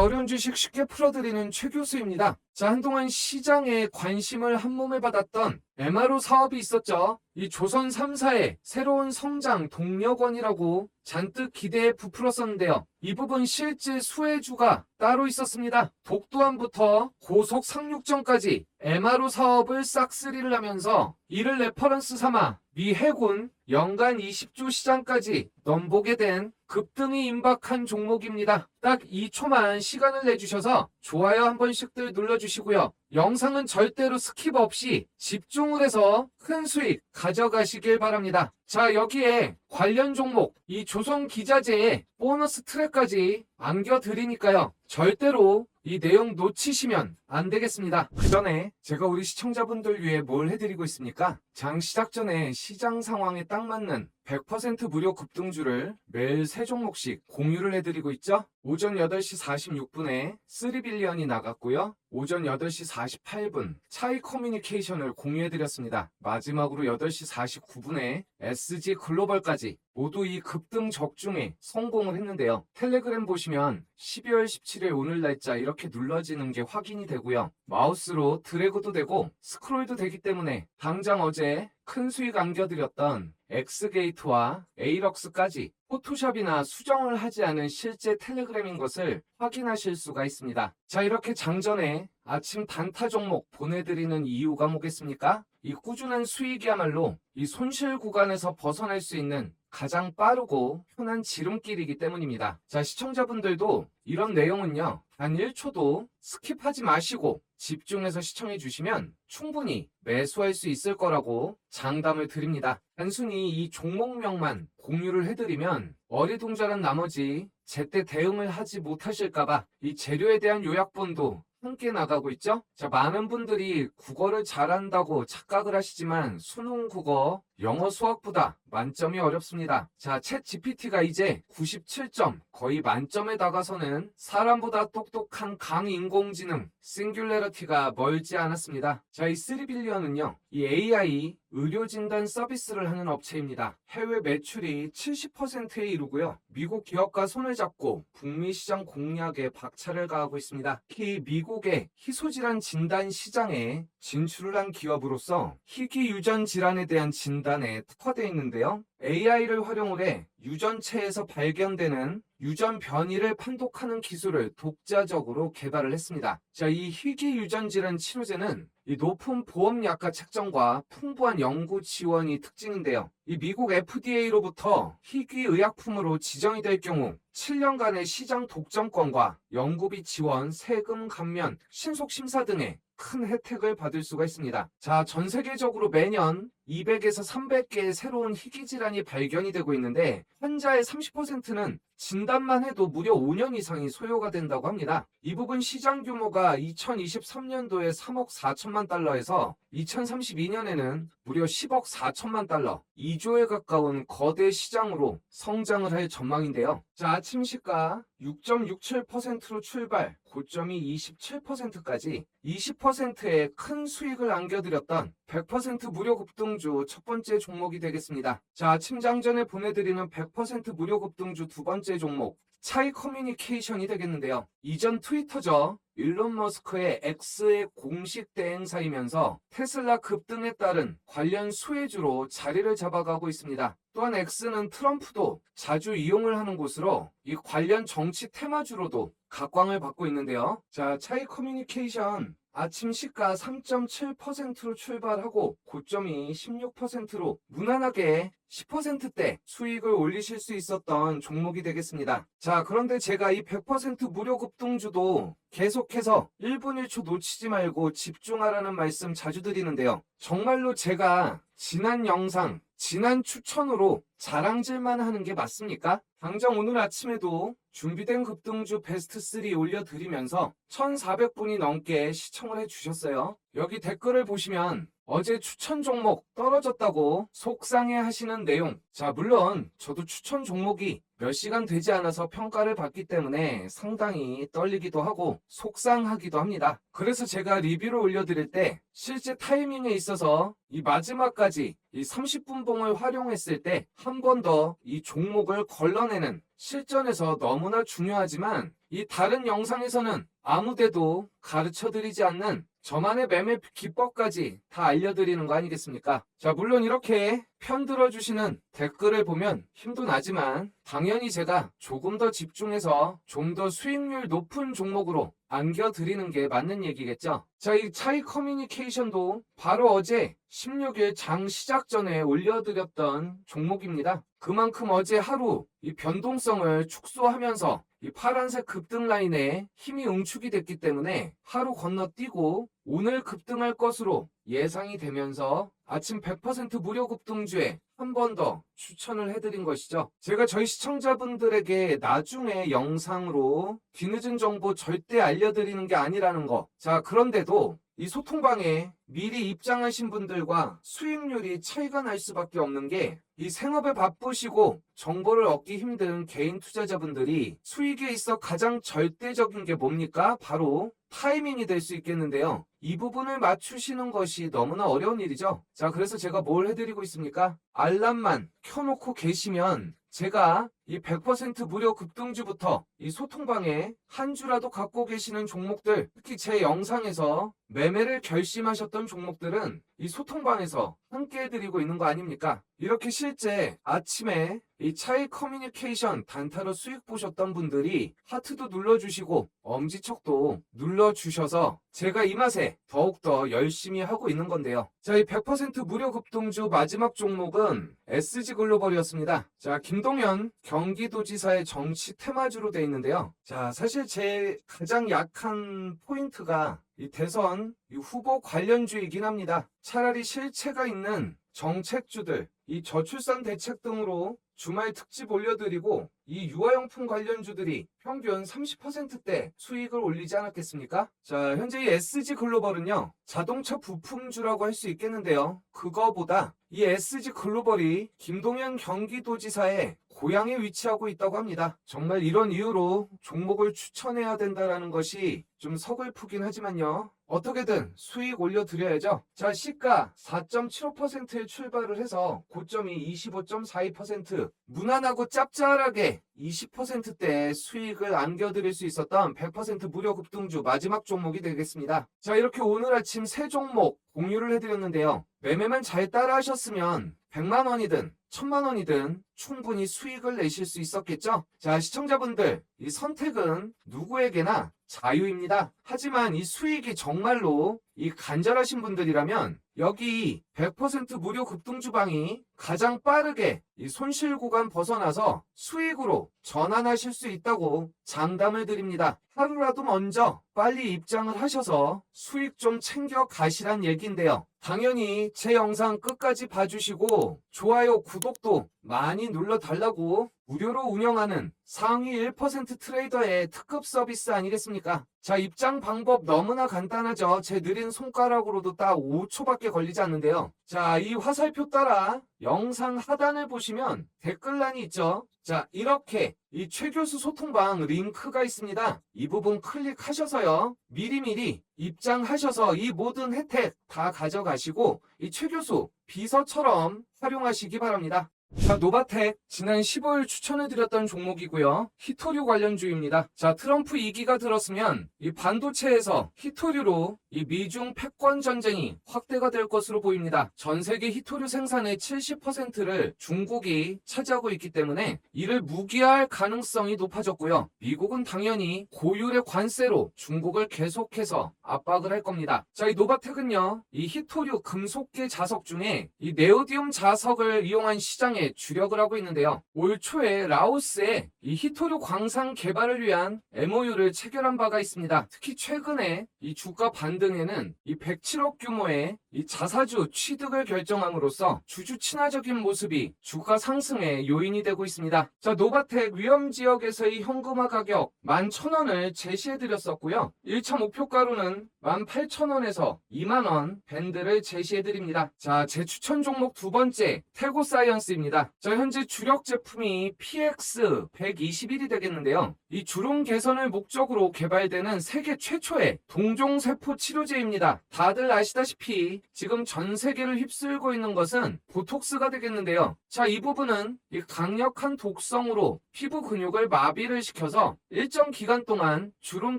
어려운 주식 쉽게 풀어드리는 최 교수입니다. 자, 한동안 시장에 관심을 한몸에 받았던 MRO 사업이 있었죠. 이 조선 3사의 새로운 성장 동력원이라고 잔뜩 기대에 부풀었었는데요. 이 부분 실제 수혜주가 따로 있었습니다. 독도함부터 고속 상륙전까지 MRO 사업을 싹쓸이를 하면서 이를 레퍼런스 삼아 미 해군 연간 20조 시장까지 넘보게 된 급등이 임박한 종목입니다. 딱 2초만 시간을 내주셔서 좋아요 한 번씩들 눌러주시고요. 영상은 절대로 스킵 없이 집중을 해서 큰 수익 가져가시길 바랍니다. 자, 여기에 관련 종목, 이 조선 기자재의 보너스 트랙까지 안겨드리니까요. 절대로 이 내용 놓치시면 안 되겠습니다. 그 전에 제가 우리 시청자분들 위해 뭘 해드리고 있습니까? 장 시작 전에 시장 상황에 딱 맞는 100% 무료 급등주를 매일 3종목씩 공유를 해드리고 있죠? 오전 8시 46분에 3빌리언이 나갔고요. 오전 8시 48분 차이 커뮤니케이션을 공유해드렸습니다. 마지막으로 8시 49분에 SG 글로벌까지 모두 이 급등 적중에 성공을 했는데요. 텔레그램 보시면 12월 17일 오늘 날짜 이렇게 눌러지는 게 확인이 되고요. 마우스로 드래그도 되고 스크롤도 되기 때문에 당장 어제 큰 수익 안겨드렸던 엑스게이트와 에이럭스까지 포토샵이나 수정을 하지 않은 실제 텔레그램인 것을 확인하실 수가 있습니다. 자, 이렇게 장전에 아침 단타 종목 보내드리는 이유가 뭐겠습니까? 이 꾸준한 수익이야말로 이 손실 구간에서 벗어날 수 있는 가장 빠르고 편한 지름길이기 때문입니다. 자, 시청자분들도 이런 내용은요, 단 1초도 스킵하지 마시고 집중해서 시청해 주시면 충분히 매수할 수 있을 거라고 장담을 드립니다. 단순히 이 종목명만 공유를 해드리면 어리둥절한 나머지 제때 대응을 하지 못하실까봐 이 재료에 대한 요약본도 함께 나가고 있죠? 자, 많은 분들이 국어를 잘한다고 착각을 하시지만 수능 국어, 영어 수학보다 만점이 어렵습니다. 자, 챗 GPT가 이제 97점, 거의 만점에 다가서는 사람보다 똑똑한 강인공지능, 싱귤레러티가 멀지 않았습니다. 자, 이 3빌리언은요, 이 AI 의료진단 서비스를 하는 업체입니다. 해외 매출이 70%에 이르고요. 미국 기업과 손을 잡고 북미 시장 공략에 박차를 가하고 있습니다. 특히 미국의 희소질환 진단 시장에 진출을 한 기업으로서 희귀 유전 질환에 대한 진단 에 특화되어 있는데요. AI를 활용을 해 유전체에서 발견되는 유전 변이를 판독하는 기술을 독자적으로 개발을 했습니다. 자, 이 희귀 유전 질환 치료제는 이 높은 보험 약가 책정과 풍부한 연구 지원이 특징인데요. 이 미국 FDA로부터 희귀 의약품으로 지정이 될 경우 7년간의 시장 독점권과 연구비 지원, 세금 감면, 신속 심사 등의 큰 혜택을 받을 수가 있습니다. 자, 전 세계적으로 매년 200에서 300개의 새로운 희귀 질환이 발견이 되고 있는데 환자의 30%는 진단만 해도 무려 5년 이상이 소요가 된다고 합니다. 이 부분 시장 규모가 2023년도에 3억 4천만 달러에서 2032년에는 무려 10억 4천만 달러, 2조에 가까운 거대 시장으로 성장을 할 전망인데요. 자, 아침 시가 6.67%로 출발, 고점이 27%까지 20%의 큰 수익을 안겨드렸던 100% 무료 급등주 첫 번째 종목이 되겠습니다. 자, 아침 장전에 보내드리는 100% 무료 급등주 두 번째 종목, 차이 커뮤니케이션이 되겠는데요. 이전 트위터죠. 일론 머스크의 X의 공식 대행사이면서 테슬라 급등에 따른 관련 수혜주로 자리를 잡아가고 있습니다. 또한 X는 트럼프도 자주 이용을 하는 곳으로 이 관련 정치 테마주로도 각광을 받고 있는데요. 자, 차이 커뮤니케이션 아침 시가 3.7%로 출발하고 고점이 16%로 무난하게 10%대 수익을 올리실 수 있었던 종목이 되겠습니다. 자, 그런데 제가 이 100% 무료 급등주도 계속해서 1분 1초 놓치지 말고 집중하라는 말씀 자주 드리는데요. 정말로 제가 지난 영상, 지난 추천으로 자랑질만 하는 게 맞습니까? 당장 오늘 아침에도 준비된 급등주 베스트 3 올려드리면서 1,400분이 넘게 시청을 해주셨어요. 여기 댓글을 보시면 어제 추천 종목 떨어졌다고 속상해 하시는 내용. 자, 물론 저도 추천 종목이 몇 시간 되지 않아서 평가를 받기 때문에 상당히 떨리기도 하고 속상하기도 합니다. 그래서 제가 리뷰를 올려드릴 때 실제 타이밍에 있어서 이 마지막까지 이 30분 봉을 활용했을 때 한 번 더 이 종목을 걸러내는 실전에서 너무나 중요하지만 이 다른 영상에서는 아무데도 가르쳐 드리지 않는 저만의 매매 기법까지 다 알려드리는 거 아니겠습니까? 자, 물론 이렇게 편 들어 주시는 댓글을 보면 힘도 나지만 당연히 제가 조금 더 집중해서 좀 더 수익률 높은 종목으로 안겨드리는 게 맞는 얘기겠죠? 자, 이 차이 커뮤니케이션도 바로 어제 16일 장 시작 전에 올려드렸던 종목입니다. 그만큼 어제 하루 이 변동성을 축소하면서 이 파란색 급등 라인에 힘이 응축이 됐기 때문에 하루 건너뛰고 오늘 급등할 것으로 예상이 되면서 아침 100% 무료 급등주에 한 번 더 추천을 해드린 것이죠. 제가 저희 시청자분들에게 나중에 영상으로 뒤늦은 정보 절대 알려드리는 게 아니라는 거. 자, 그런데도 이 소통방에 미리 입장하신 분들과 수익률이 차이가 날 수밖에 없는 게 이 생업에 바쁘시고 정보를 얻기 힘든 개인 투자자분들이 수익에 있어 가장 절대적인 게 뭡니까? 바로 타이밍이 될 수 있겠는데요. 이 부분을 맞추시는 것이 너무나 어려운 일이죠. 자, 그래서 제가 뭘 해드리고 있습니까? 알람만 켜놓고 계시면 제가 이 100% 무료 급등주부터 이 소통방에 한 주라도 갖고 계시는 종목들, 특히 제 영상에서 매매를 결심하셨던 종목들은 이 소통방에서 함께 해드리고 있는 거 아닙니까? 이렇게 실제 아침에 이 차이 커뮤니케이션 단타로 수익 보셨던 분들이 하트도 눌러주시고 엄지척도 눌러주셔서 제가 이 맛에 더욱더 열심히 하고 있는 건데요. 자, 이 100% 무료 급등주 마지막 종목은 SG 글로벌이었습니다. 자, 김동연 경기도지사의 정치 테마주로 되어 있는데요. 자, 사실 제 가장 약한 포인트가 이 대선 이 후보 관련주이긴 합니다. 차라리 실체가 있는 정책주들, 이 저출산 대책 등으로 주말 특집 올려드리고 이 유아용품 관련주들이 평균 30%대 수익을 올리지 않았겠습니까? 자, 현재 이 SG 글로벌은요, 자동차 부품주라고 할 수 있겠는데요. 그거보다 이 SG 글로벌이 김동연 경기도지사의 고향에 위치하고 있다고 합니다. 정말 이런 이유로 종목을 추천해야 된다라는 것이 좀 서글프긴 하지만요. 어떻게든 수익 올려드려야죠. 자, 시가 4.75%에 출발을 해서 고점이 25.42% 무난하고 짭짤하게 20%대 수익을 안겨드릴 수 있었던 100% 무료 급등주 마지막 종목이 되겠습니다. 자, 이렇게 오늘 아침 세 종목 공유를 해드렸는데요. 매매만 잘 따라 하셨으면 100만 원이든 1000만 원이든 충분히 수익을 내실 수 있었겠죠? 자, 시청자분들, 이 선택은 누구에게나 자유입니다. 하지만 이 수익이 정말로 이 간절하신 분들이라면 여기 100% 무료 급등주방이 가장 빠르게 이 손실 구간 벗어나서 수익으로 전환하실 수 있다고 장담을 드립니다. 하루라도 먼저 빨리 입장을 하셔서 수익 좀 챙겨 가시란 얘기인데요. 당연히 제 영상 끝까지 봐주시고 좋아요, 구독도 많이 눌러달라고 무료로 운영하는 상위 1% 트레이더의 특급 서비스 아니겠습니까? 자, 입장 방법 너무나 간단하죠. 제 느린 손가락으로도 딱 5초밖에 걸리지 않는데요. 자, 이 화살표 따라 영상 하단을 보시면 댓글란이 있죠. 자, 이렇게 이 최교수 소통방 링크가 있습니다. 이 부분 클릭하셔서요. 미리미리 입장하셔서 이 모든 혜택 다 가져가시고 이 최교수 비서처럼 활용하시기 바랍니다. 자, 노바텍 지난 15일 추천해드렸던 종목이고요. 히토류 관련주입니다. 자, 트럼프 2기가 들었으면 이 반도체에서 히토류로 이 미중 패권 전쟁이 확대가 될 것으로 보입니다. 전 세계 히토류 생산의 70%를 중국이 차지하고 있기 때문에 이를 무기할 가능성이 높아졌고요. 미국은 당연히 고율의 관세로 중국을 계속해서 압박을 할 겁니다. 자, 이 노바텍은요, 이 히토류 금속계 자석 중에 이 네오디움 자석을 이용한 시장에 성장에 주력을 하고 있는데요. 올 초에 라오스에 이 히토류 광산 개발을 위한 MOU를 체결한 바가 있습니다. 특히 최근에 이 주가 반등에는 이 107억 규모의 이 자사주 취득을 결정함으로써 주주 친화적인 모습이 주가 상승의 요인이 되고 있습니다. 자, 노바텍 위험 지역에서의 현금화 가격 11,000원을 제시해 드렸었고요. 1차 목표가로는 18,000원에서 2만원 밴드를 제시해 드립니다. 자, 제 추천 종목 두 번째 태고 사이언스입니다. 자, 현재 주력 제품이 PX 121이 되겠는데요. 이 주름 개선을 목적으로 개발되는 세계 최초의 동종세포 치료제입니다. 다들 아시다시피 지금 전 세계를 휩쓸고 있는 것은 보톡스가 되겠는데요. 자, 이 부분은 이 강력한 독성으로 피부 근육을 마비를 시켜서 일정 기간 동안 주름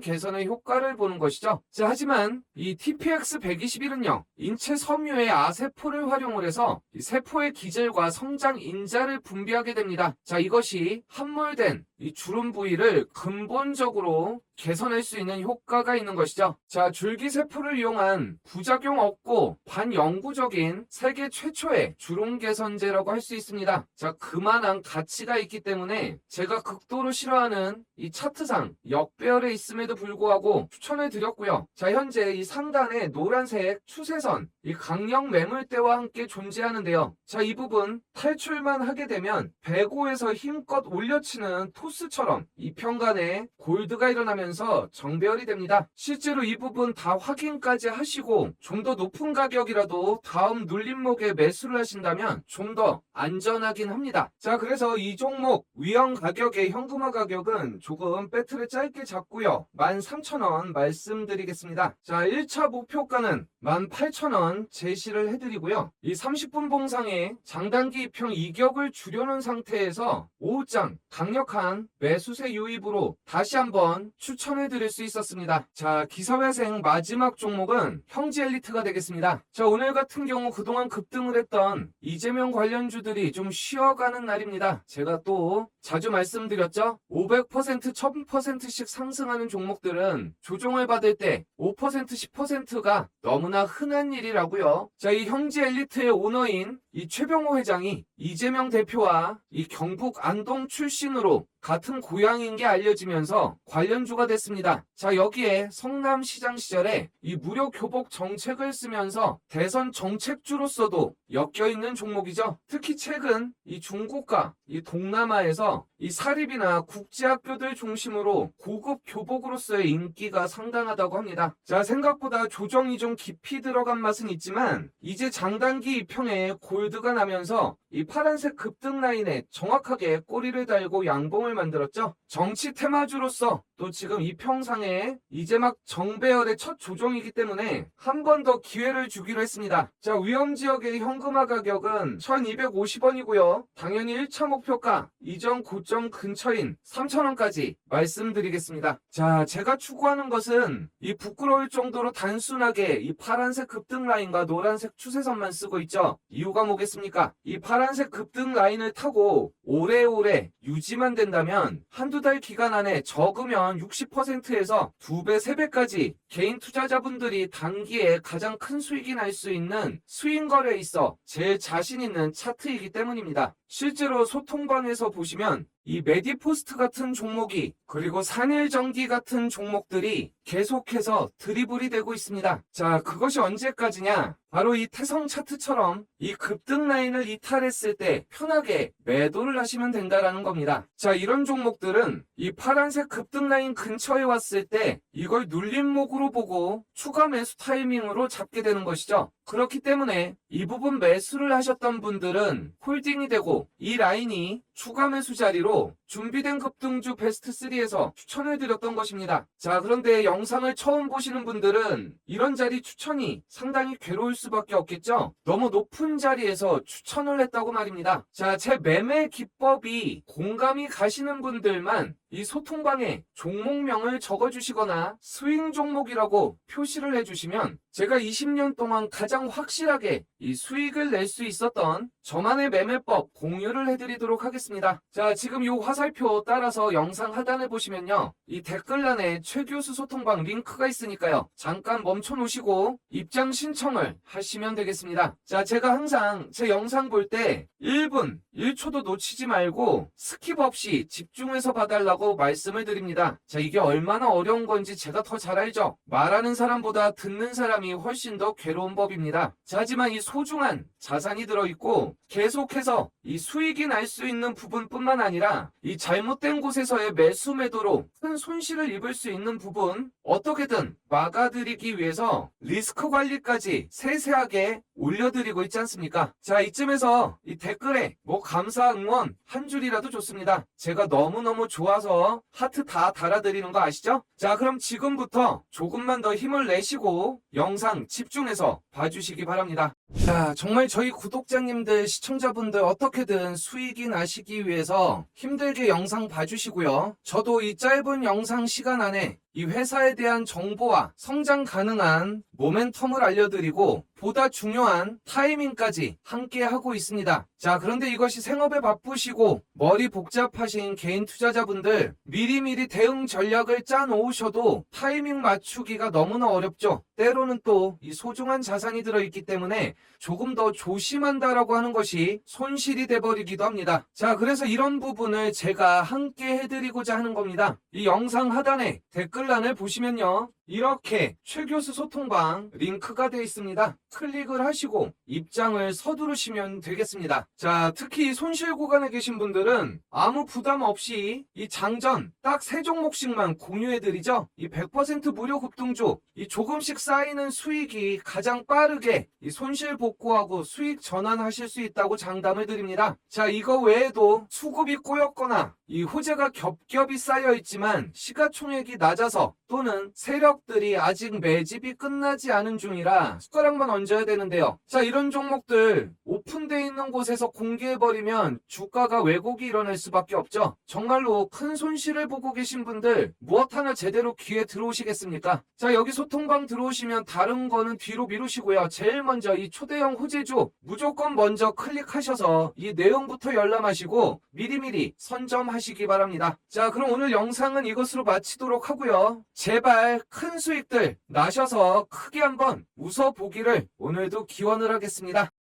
개선의 효과를 보는 것이죠. 자, 하지만 이 TPX 121은요, 인체 섬유의 아세포를 활용을 해서 이 세포의 기질과 성장 인자를 분비하게 됩니다. 자, 이것이 함몰된 이 주름 부위를 근본적으로 개선할 수 있는 효과가 있는 것이죠. 자, 줄기세포를 이용한 부작용 없고 반영구적인 세계 최초의 주름 개선제라고 할 수 있습니다. 자, 그만한 가치가 있기 때문에 제가 극도로 싫어하는 이 차트상 역배열에 있음에도 불구하고 추천해 드렸고요. 자, 현재 이 상단에 노란색 추세선, 이 강력 매물대와 함께 존재하는데요. 자, 이 부분 탈출만 하게 되면 배고에서 힘껏 올려치는 토 스처럼 이 평간에 골드가 일어나면서 정배열이 됩니다. 실제로 이 부분 다 확인까지 하시고 좀 더 높은 가격이라도 다음 눌림목에 매수를 하신다면 좀 더 안전하긴 합니다. 자, 그래서 이 종목 위험 가격의 현금화 가격은 조금 배틀을 짧게 잡고요. 13,000원 말씀드리겠습니다. 자, 1차 목표가는 18,000원 제시를 해드리고요. 이 30분 봉상에 장단기 입형 이격을 줄여놓은 상태에서 5장 강력한 매수세 유입으로 다시 한번 추천해 드릴 수 있었습니다. 자, 기사회생 마지막 종목은 형제 엘리트가 되겠습니다. 자, 오늘 같은 경우 그동안 급등을 했던 이재명 관련주들이 좀 쉬어가는 날입니다. 제가 또 자주 말씀드렸죠? 500% 1000%씩 상승하는 종목들은 조정을 받을 때 5% 10%가 너무나 흔한 일이라고요. 자, 이 형제 엘리트의 오너인 이 최병호 회장이 이재명 대표와 이 경북 안동 출신으로 같은 고향인 게 알려지면서 관련주가 됐습니다. 자, 여기에 성남시장 시절에 이 무료 교복 정책을 쓰면서 대선 정책주로서도 엮여있는 종목이죠. 특히 최근 이 중국과 이 동남아에서 이 사립이나 국제학교들 중심으로 고급 교복으로서의 인기가 상당하다고 합니다. 자, 생각보다 조정이 좀 깊이 들어간 맛은 있지만 이제 장단기 입형에 골드가 나면서 이 파란색 급등 라인에 정확하게 꼬리를 달고 양봉을 만들었죠. 정치 테마주로서 또 지금 이 평상에 이제 막 정배열의 첫 조정이기 때문에 한 번 더 기회를 주기로 했습니다. 자, 위험 지역의 현금화 가격은 1250원이고요. 당연히 1차 목표가 이전 고점 근처인 3000원까지 말씀드리겠습니다. 자, 제가 추구하는 것은 이 부끄러울 정도로 단순하게 이 파란색 급등 라인과 노란색 추세선만 쓰고 있죠. 이유가 뭐겠습니까? 이 파란색 급등 라인을 타고 오래오래 유지만 된다 면 한두 달 기간 안에 적으면 60%에서 2배, 3배까지 개인 투자자분들이 단기에 가장 큰 수익이 날 수 있는 스윙 거래에 있어 제일 자신 있는 차트이기 때문입니다. 실제로 소통방에서 보시면 이 메디포스트 같은 종목이 그리고 산일전기 같은 종목들이 계속해서 드리블이 되고 있습니다. 자, 그것이 언제까지냐? 바로 이 태성 차트처럼 이 급등 라인을 이탈했을 때 편하게 매도를 하시면 된다라는 겁니다. 자, 이런 종목들은 이 파란색 급등 라인 근처에 왔을 때 이걸 눌림목으로 보고 추가 매수 타이밍으로 잡게 되는 것이죠. 그렇기 때문에 이 부분 매수를 하셨던 분들은 홀딩이 되고 이 라인이 추가 매수 자리로 준비된 급등주 베스트 3에서 추천을 드렸던 것입니다. 자, 그런데 영상을 처음 보시는 분들은 이런 자리 추천이 상당히 괴로울 수밖에 없겠죠? 너무 높은 자리에서 추천을 했다고 말입니다. 자, 제 매매 기법이 공감이 가시는 분들만 이 소통방에 종목명을 적어주시거나 스윙 종목이라고 표시를 해주시면 제가 20년 동안 가장 확실하게 이 수익을 낼 수 있었던 저만의 매매법 공유를 해드리도록 하겠습니다. 자, 지금 이 화살표 따라서 영상 하단에 보시면요. 이 댓글란에 최 교수 소통방 링크가 있으니까요. 잠깐 멈춰 놓으시고 입장 신청을 하시면 되겠습니다. 자, 제가 항상 제 영상 볼 때 1분, 1초도 놓치지 말고 스킵 없이 집중해서 봐달라고 말씀을 드립니다. 자, 이게 얼마나 어려운 건지 제가 더 잘 알죠? 말하는 사람보다 듣는 사람이 훨씬 더 괴로운 법입니다. 자, 하지만 이 소중한 자산이 들어있고 계속해서 이 수익이 날 수 있는 부분뿐만 아니라 이 잘못된 곳에서의 매수 매도로 큰 손실을 입을 수 있는 부분 어떻게든 막아드리기 위해서 리스크 관리까지 세세하게 올려드리고 있지 않습니까? 자, 이쯤에서 이 댓글에 뭐 감사 응원 한 줄이라도 좋습니다. 제가 너무너무 좋아서 하트 다 달아드리는 거 아시죠? 자, 그럼 지금부터 조금만 더 힘을 내시고 영상 집중해서 봐주시기 바랍니다. 자, 정말 저희 구독자님들, 시청자분들 어떻게든 수익이 나시기 위해서 힘들게 영상 봐주시고요. 저도 이 짧은 영상 시간 안에 이 회사에 대한 정보와 성장 가능한 모멘텀을 알려드리고 보다 중요한 타이밍까지 함께 하고 있습니다. 자, 그런데 이것이 생업에 바쁘시고 머리 복잡하신 개인 투자자분들 미리미리 대응 전략을 짜 놓으셔도 타이밍 맞추기가 너무나 어렵죠. 때로는 또 이 소중한 자산이 들어있기 때문에 조금 더 조심한다라고 하는 것이 손실이 돼버리기도 합니다. 자, 그래서 이런 부분을 제가 함께 해드리고자 하는 겁니다. 이 영상 하단에 댓글 란을 보시면요. 이렇게 최교수 소통방 링크가 되어 있습니다. 클릭을 하시고 입장을 서두르시면 되겠습니다. 자, 특히 손실 구간에 계신 분들은 아무 부담 없이 이 장전 딱 세 종목씩만 공유해드리죠. 이 100% 무료 급등주, 이 조금씩 쌓이는 수익이 가장 빠르게 이 손실 복구하고 수익 전환하실 수 있다고 장담을 드립니다. 자, 이거 외에도 수급이 꼬였거나 이 호재가 겹겹이 쌓여 있지만 시가총액이 낮아서 또는 세력들이 아직 매집이 끝나지 않은 중이라 숟가락만 얹어야 되는데요. 자, 이런 종목들 오픈되어 있는 곳에서 공개해버리면 주가가 왜곡이 일어날 수밖에 없죠. 정말로 큰 손실을 보고 계신 분들 무엇 하나 제대로 귀에 들어오시겠습니까? 자, 여기 소통방 들어오시면 다른 거는 뒤로 미루시고요. 제일 먼저 이 초대형 호재주 무조건 먼저 클릭하셔서 이 내용부터 열람하시고 미리미리 선점하시기 바랍니다. 자, 그럼 오늘 영상은 이것으로 마치도록 하고요. 제발 큰 수익들 나셔서 크게 한번 웃어보기를 오늘도 기원을 하겠습니다.